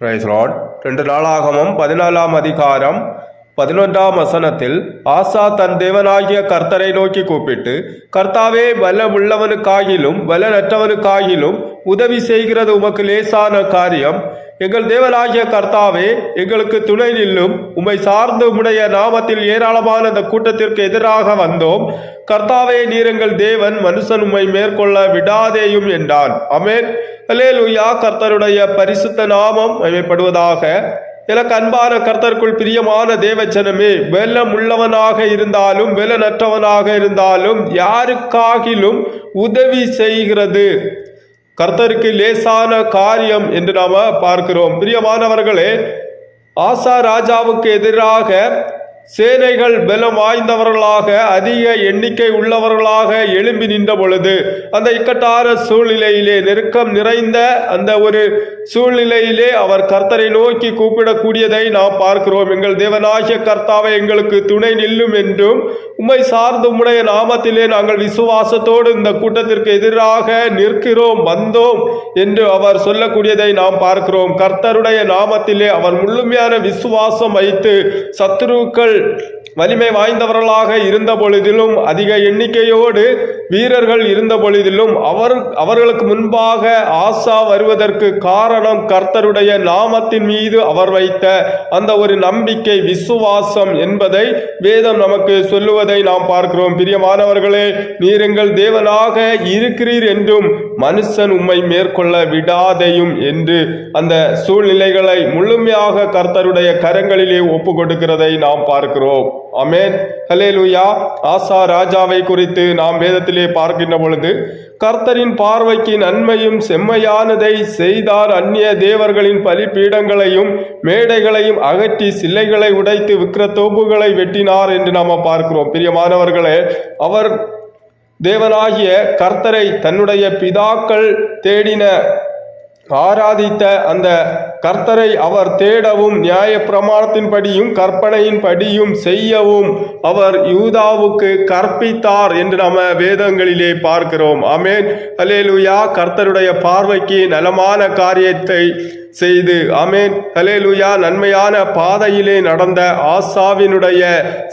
ரைஸ்லாட் ரெண்டு நாளாகமும் பதினாலாம் அதிகாரம் பதினொன்றாம் வசனத்தில் ஆசா தன் தேவனாகிய கர்த்தரை நோக்கி கூப்பிட்டு கர்த்தாவே பலம் உள்ளவனுக்காகிலும் பலனற்றவனுக்காகிலும் உதவி செய்கிறது உமக்கு லேசான காரியம். எங்கள் தேவனாகிய கர்த்தாவே எங்களுக்கு துணை நில்லும் உம்மை சார்ந்து உம்முடைய நாமத்தில் ஏராளமான அந்த கூட்டத்திற்கு எதிராக வந்தோம். கர்த்தாவே நீர் எங்கள் தேவன் மனுஷன் உம்மை மேற்கொள்ள விடாதேயும் என்றான். அமேன் அலேலுயா கர்த்தருடைய பரிசுத்த நாமம் மகிமைப்படுவதாக எனக்கு அன்பான கர்த்தருக்குள் பிரியமான தேவச்சனமே வெள்ளம் உள்ளவனாக இருந்தாலும் வெள்ளனற்றவனாக இருந்தாலும் யாருக்காகிலும் உதவி செய்கிறது. கர்த்தருக்கு லேசான காரியம் என்று நாம பார்க்கிறோம். பிரியமானவர்களே ஆசா ராஜாவுக்கு எதிராக சேனைகள் பலம் வாய்ந்தவர்களாக அதிக எண்ணிக்கை உள்ளவர்களாக எழும்பி நின்ற பொழுது அந்த இக்கட்டார சூழ்நிலையிலே நெருக்கம் நிறைந்த அந்த ஒரு சூழ்நிலையிலே அவர் கர்த்தரை நோக்கி கூப்பிடக்கூடியதை நாம் பார்க்கிறோம். எங்கள் தேவனாகிய கர்த்தாவை எங்களுக்கு துணை நில்லும் என்றும் உம்மை சார்ந்து உம்முடைய நாமத்திலே நாங்கள் விசுவாசத்தோடு இந்த கூட்டத்திற்கு எதிராக நிற்கிறோம் வந்தோம் என்று அவர் சொல்லக்கூடியதை நாம் பார்க்கிறோம். கர்த்தருடைய நாமத்திலே அவர் முழுமையான விசுவாசம் வைத்து சத்துருக்கள் வலிமை வாய்ந்தவர்களாக இருந்த பொழுதிலும் அதிக எண்ணிக்கையோடு வீரர்கள் இருந்த பொழுதிலும் அவர் அவர்களுக்கு முன்பாக ஆசா வருவதற்கு காரணம் கர்த்தருடைய நாமத்தின் மீது அவர் வைத்த அந்த ஒரு நம்பிக்கை விசுவாசம் என்பதை வேதம் நமக்கு சொல்லுவதை நாம் பார்க்கிறோம். பிரியமானவர்களே நீர் எங்கள் தேவனாக இருக்கிறீர் என்றும் மனுஷன் உம்மை மேற்கொள்ள விடாதையும் என்று அந்த சூழ்நிலைகளை முழுமையாக கர்த்தருடைய கரங்களிலே ஒப்பு கொடுக்கிறதை நாம் பார்க்கிறோம். அமேன் ஹலேலுயா ஆசா ராஜாவை குறித்து நாம் வேதத்திலே பார்க்கின்ற பொழுது கர்த்தரின் பார்வைக்கு நன்மையும் செம்மையானதை செய்தார். அந்நிய தேவர்களின் பலிப்பீடங்களையும் மேடைகளையும் அகற்றி சிலைகளை உடைத்து விக்கிரத்தோப்புகளை வெட்டினார் என்று நாம் பார்க்கிறோம். பிரியமானவர்களே அவர் தேவனாகிய கர்த்தரை தன்னுடைய பிதாக்கள் தேடின ஆராதித்த அந்த கர்த்தரை அவர் தேடவும் நியாய பிரமாணத்தின்படியும் கற்பனையின்படியும் செய்யவும் அவர் யூதாவுக்கு கற்பித்தார் என்று நம்ம வேதங்களிலே பார்க்கிறோம். அமேன் அலேலுயா கர்த்தருடைய பார்வைக்கு நலமான காரியத்தை செய்து. அமேன் ஹலேலுயா நன்மையான பாதையிலே நடந்த ஆசாவினுடைய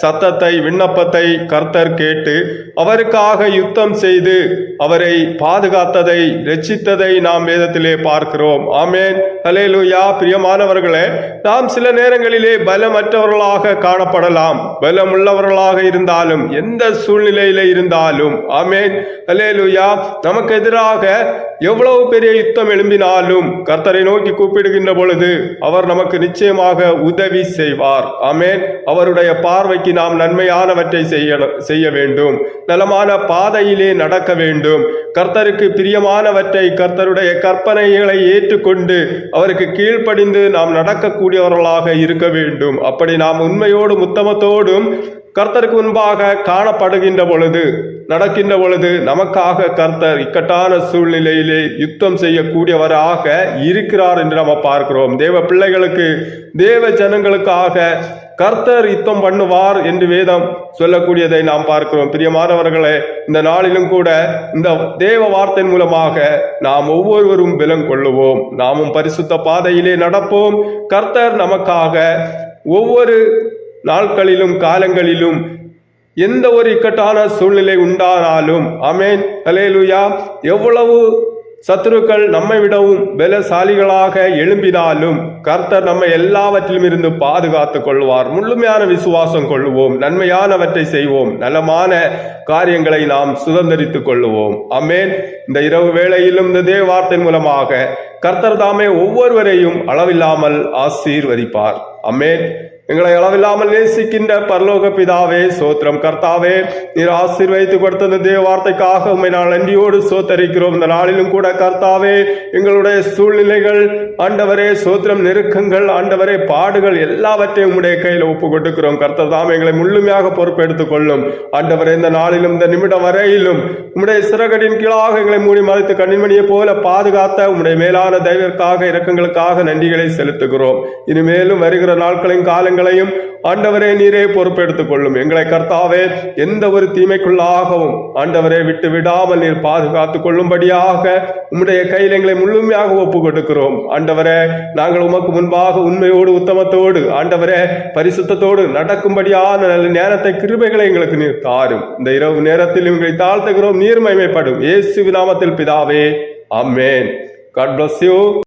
சத்தத்தை விண்ணப்பத்தை கர்த்தர் கேட்டு அவருக்காக யுத்தம் செய்து அவரை பாதுகாத்ததை ரட்சித்ததை நாம் வேதத்திலே பார்க்கிறோம். ஆமேன். ஹலேலுயா பிரியமானவர்களே நாம் சில நேரங்களிலே பலமற்றவர்களாக காணப்படலாம். பலம் உள்ளவர்களாக இருந்தாலும் எந்த சூழ்நிலையில இருந்தாலும் ஆமேன். ஹலேலுயா நமக்கு எதிராக எவ்வளவு பெரிய யுத்தம் எழும்பினாலும் கர்த்தரை நோக்கி கூப்பிடுகின்ற பொழுது அவர் நமக்கு நிச்சயமாக உதவி செய்வார். ஆமேன். அவருடைய பார்வைக்கு நாம் நன்மையானவற்றை செய்ய செய்ய வேண்டும். நலமான பாதையிலே நடக்க வேண்டும். கர்த்தருக்கு பிரியமானவற்றை கர்த்தருடைய கற்பனைகளை ஏற்றுக்கொண்டு அவருக்கு கீழ்ப்படிந்து நாம் நடக்கக்கூடியவர்களாக இருக்க வேண்டும். அப்படி நாம் உண்மையோடும் உத்தமத்தோடும் கர்த்தருக்கு முன்பாக காணப்படுகின்ற பொழுது நடக்கின்ற பொழுது நமக்காக கர்த்தர் இக்கட்டான சூழ்நிலையிலே யுத்தம் செய்யக்கூடியவராக இருக்கிறார் என்று நம்ம பார்க்கிறோம். தேவ பிள்ளைகளுக்கு தேவ ஜனங்களுக்காக கர்த்தர் யுத்தம் பண்ணுவார் என்று வேதம் சொல்லக்கூடியதை நாம் பார்க்கிறோம். பிரியமானவர்களே இந்த நாளிலும் கூட இந்த தேவ வார்த்தை மூலமாக நாம் ஒவ்வொருவரும் பலம் கொள்ளுவோம். நாமும் பரிசுத்த பாதையிலே நடப்போம். கர்த்தர் நமக்காக ஒவ்வொரு நாட்களிலும் காலங்களிலும் எந்த ஒரு இக்கட்டான சூழ்நிலை உண்டானாலும் அமேன் அலேலுயா எவ்வளவு சத்துருக்கள் நம்மை விடவும் பலசாலிகளாக எழும்பினாலும் கர்த்தர் நம்மை எல்லாவற்றிலும் இருந்து பாதுகாத்து கொள்வார். முழுமையான விசுவாசம் கொள்ளுவோம். நன்மையானவற்றை செய்வோம். நலமான காரியங்களை நாம் சுதந்திரித்துக் கொள்வோம் அமேன் இந்த இரவு வேளையிலும் இந்த தேவ வார்த்தை மூலமாக கர்த்தர் தாமே ஒவ்வொருவரையும் அளவில்லாமல் ஆசீர்வதிப்பார். அமேன் எங்களை அளவில்லாமல் நேசிக்கின்ற பரலோக பிதாவே சோத்திரம் கர்த்தாவே நீர் ஆசீர்வதித்து கொடுத்த இந்த தேவ வார்த்தைக்காக உண்மை நாள் நன்றியோடு சோத்தரிக்கிறோம். இந்த நாளிலும் கூட கர்த்தாவே எங்களுடைய சூழ்நிலைகள் ஆண்டவரே சோத்திரம் நெருக்கங்கள் ஆண்டவரே பாடுகள் எல்லாவற்றையும் உங்களுடைய கையில் ஒப்பு கொடுக்கிறோம் கர்த்தர் தாம் எங்களை முழுமையாக பொறுப்பெடுத்துக் கொள்ளும். ஆண்டவரே இந்த நாளிலும் இந்த நிமிடம் வரையிலும் உம்முடைய சிறகடின் கீழாக எங்களை மூடி மறைத்து கண்ணின்மணியை போல பாதுகாத்த உம்முடைய மேலான தெய்வத்திற்காக இரக்கங்களுக்காக நன்றிகளை செலுத்துகிறோம். இனிமேலும் வருகிற நாட்களின் காலங்கள் காரியங்களையும் ஆண்டவரே நீரே பொறுப்பெடுத்துக் கொள்ளும் எங்களை கர்த்தாவே எந்த ஒரு தீமைக்குள்ளாகவும் ஆண்டவரே விட்டு விடாமல் நீர் பாதுகாத்துக் கொள்ளும்படியாக உம்முடைய கையில் எங்களை முழுமையாக ஒப்பு கொடுக்கிறோம் ஆண்டவரே நாங்கள் உமக்கு முன்பாக உண்மையோடு உத்தமத்தோடு ஆண்டவரே பரிசுத்தத்தோடு நடக்கும்படியான நல்ல நேரத்தை கிருபைகளை எங்களுக்கு நீர் தாரும். இந்த இரவு நேரத்தில் எங்களை தாழ்த்துகிறோம் நீர் மகிமைப்படும். இயேசு நாமத்தில் பிதாவே அம்மேன் காட் பிளஸ் யூ